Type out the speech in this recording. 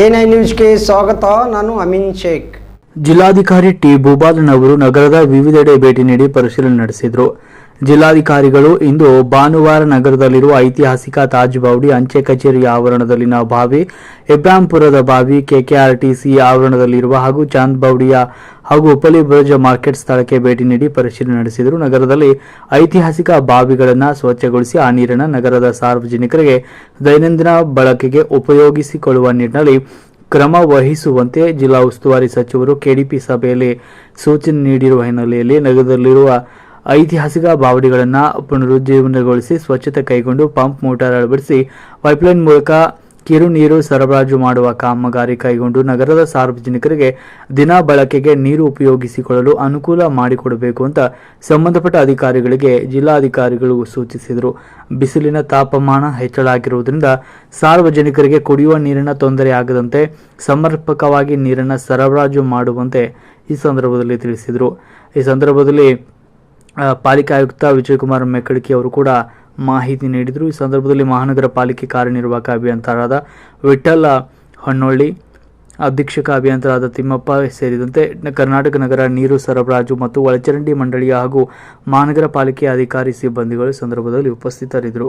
NI ನ್ಯೂಸ್ಗೆ ಸ್ವಾಗತ. ನಾನು ಅಮೀನ್ ಶೇಖ್. ಜಿಲ್ಲಾಧಿಕಾರಿ ಟಿ ಭೂಬಾಲನ್ ಅವರು ನಗರದ ವಿವಿಧೆಡೆ ಭೇಟಿ ನೀಡಿ ಪರಿಶೀಲನೆ ನಡೆಸಿದರು. ಜಿಲ್ಲಾಧಿಕಾರಿಗಳು ಇಂದು ಭಾನುವಾರ ನಗರದಲ್ಲಿರುವ ಐತಿಹಾಸಿಕ ತಾಜ್ ಬೌಡಿ ಅಂಚೆ ಕಚೇರಿ ಆವರಣದಲ್ಲಿನ ಬಾವಿ ಇಬ್ರಾಂಪುರದ ಬಾವಿ ಕೆಕೆಆರ್ಟಿಸಿ ಆವರಣದಲ್ಲಿರುವ ಹಾಗೂ ಚಾಂದ್ ಬೌಡಿಯಾ ಹಾಗೂ ಉಪಲಿ ಬ್ರಜ ಮಾರ್ಕೆಟ್ ಸ್ಥಳಕ್ಕೆ ಭೇಟಿ ನೀಡಿ ಪರಿಶೀಲನೆ ನಡೆಸಿದರು. ನಗರದಲ್ಲಿ ಐತಿಹಾಸಿಕ ಬಾವಿಗಳನ್ನು ಸ್ವಚ್ಛಗೊಳಿಸಿ ಆ ನೀರನ್ನು ನಗರದ ಸಾರ್ವಜನಿಕರಿಗೆ ದೈನಂದಿನ ಬಳಕೆಗೆ ಉಪಯೋಗಿಸಿಕೊಳ್ಳುವ ನಿಟ್ಟಿನಲ್ಲಿ ಕ್ರಮ ವಹಿಸುವಂತೆ ಜಿಲ್ಲಾ ಉಸ್ತುವಾರಿ ಸಚಿವರು ಕೆಡಿಪಿ ಸಭೆಯಲ್ಲಿ ಸೂಚನೆ ನೀಡಿರುವ ಹಿನ್ನೆಲೆಯಲ್ಲಿ ನಗರದಲ್ಲಿರುವ ಐತಿಹಾಸಿಕ ಬಾವಡಿಗಳನ್ನು ಪುನರುಜ್ಜೀವನಗೊಳಿಸಿ ಸ್ವಚ್ಛತೆ ಕೈಗೊಂಡು ಪಂಪ್ ಮೋಟಾರ್ ಅಳವಡಿಸಿ ಪೈಪ್ಲೈನ್ ಮೂಲಕ ಕಿರು ನೀರು ಸರಬರಾಜು ಮಾಡುವ ಕಾಮಗಾರಿ ಕೈಗೊಂಡು ನಗರದ ಸಾರ್ವಜನಿಕರಿಗೆ ದಿನ ಬಳಕೆಗೆ ನೀರು ಉಪಯೋಗಿಸಿಕೊಳ್ಳಲು ಅನುಕೂಲ ಮಾಡಿಕೊಡಬೇಕು ಅಂತ ಸಂಬಂಧಪಟ್ಟ ಅಧಿಕಾರಿಗಳಿಗೆ ಜಿಲ್ಲಾಧಿಕಾರಿಗಳು ಸೂಚಿಸಿದರು. ಬಿಸಿಲಿನ ತಾಪಮಾನ ಹೆಚ್ಚಳ ಆಗಿರುವುದರಿಂದ ಸಾರ್ವಜನಿಕರಿಗೆ ಕುಡಿಯುವ ನೀರಿನ ತೊಂದರೆ ಆಗದಂತೆ ಸಮರ್ಪಕವಾಗಿ ನೀರನ್ನು ಸರಬರಾಜು ಮಾಡುವಂತೆ ಈ ಸಂದರ್ಭದಲ್ಲಿ ತಿಳಿಸಿದರು. ಈ ಸಂದರ್ಭದಲ್ಲಿ ಪಾಲಿಕೆ ಆಯುಕ್ತ ವಿಜಯಕುಮಾರ್ ಮೆಕ್ಕಡಿಕೆ ಅವರು ಕೂಡ ಮಾಹಿತಿ ನೀಡಿದರು. ಈ ಸಂದರ್ಭದಲ್ಲಿ ಮಹಾನಗರ ಪಾಲಿಕೆ ಕಾರ್ಯನಿರ್ವಾಹಕ ಅಭಿಯಂತರಾದ ವಿಠ್ಠಲ ಹೊನ್ನೊಳ್ಳಿ, ಅಧೀಕ್ಷಕ ಅಭಿಯಂತರಾದ ತಿಮ್ಮಪ್ಪ ಸೇರಿದಂತೆ ಕರ್ನಾಟಕ ನಗರ ನೀರು ಸರಬರಾಜು ಮತ್ತು ಒಳಚರಂಡಿ ಮಂಡಳಿಯ ಹಾಗೂ ಮಹಾನಗರ ಪಾಲಿಕೆ ಅಧಿಕಾರಿ ಸಿಬ್ಬಂದಿಗಳು ಸಂದರ್ಭದಲ್ಲಿ ಉಪಸ್ಥಿತರಿದ್ದರು.